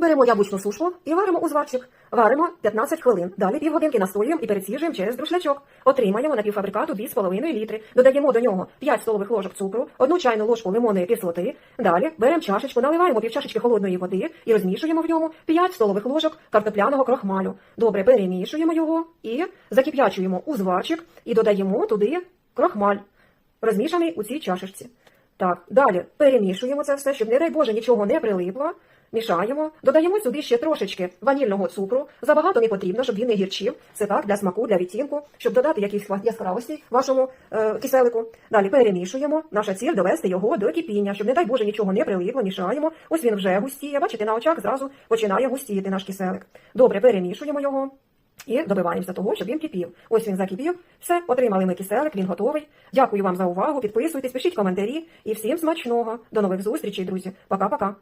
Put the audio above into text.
Беремо яблучну сушку і варимо у зварчик. Варимо 15 хвилин. Далі півгодинки настоюємо і переціжуємо через друшлячок. Отримаємо на півфабрикату 2,5 літри. Додаємо до нього 5 столових ложок цукру, 1 чайну ложку лимонної кислоти. Далі беремо чашечку, наливаємо півчашечки холодної води і розмішуємо в ньому 5 столових ложок картопляного крохмалю. Добре перемішуємо його і закип'ячуємо у зварчик і додаємо туди крохмаль, розмішаний у цій чашечці. Так, далі перемішуємо це все, щоб, не дай Боже, нічого не прилипло. Мішаємо, додаємо сюди ще трошечки ванільного цукру. Забагато не потрібно, щоб він не гірчив. Це так, для смаку, для відтінку, щоб додати якісь яскравості вашому е, киселику. Далі перемішуємо. Наша ціль довести його до кипіння, щоб, не дай Боже, нічого не прилипло. Мішаємо. Ось він вже густіє. Бачите, на очах зразу починає густіти наш киселик. Добре, перемішуємо його. І добиваємося того, щоб він кипів. Ось він закипів. Все, отримали ми киселик, він готовий. Дякую вам за увагу. Підписуйтесь, пишіть коментарі і всім смачного. До нових зустрічей, друзі. Пока-пока.